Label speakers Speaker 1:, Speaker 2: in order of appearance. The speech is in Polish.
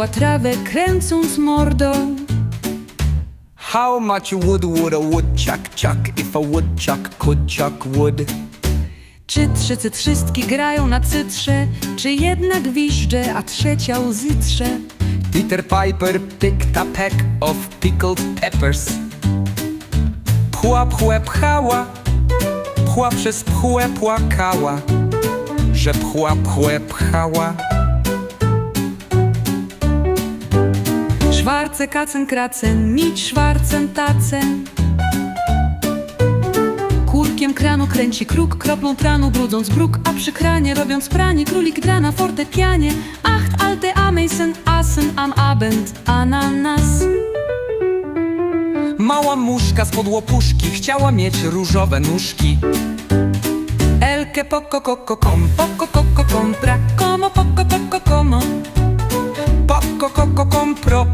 Speaker 1: jadła trawę, kręcąc mordą.
Speaker 2: How much wood would a woodchuck chuck if a woodchuck could chuck wood?
Speaker 1: Czy trzy cytrzystki grają na cytrze, czy jedna gwizdże, a trzecia łzy trze?
Speaker 2: Peter Piper picked a peck of pickled peppers. Pchła pchłę pchała, pchła przez pchłę płakała, że pchła pchłę pchała.
Speaker 1: Szwarce, kacen, kracen, mić, szwarcen, tacen. Kurkiem kranu kręci kruk, kroplą tranu brudząc bruk, a przy kranie robiąc pranie, królik gra na fortepianie. Acht alte Ameisen, Assen am Abend, Ananas.
Speaker 2: Mała muszka z łopuszki chciała mieć różowe nóżki.
Speaker 1: Elke poco coco com, poco coco compra, como poco poco como.
Speaker 2: Poko koko kompro,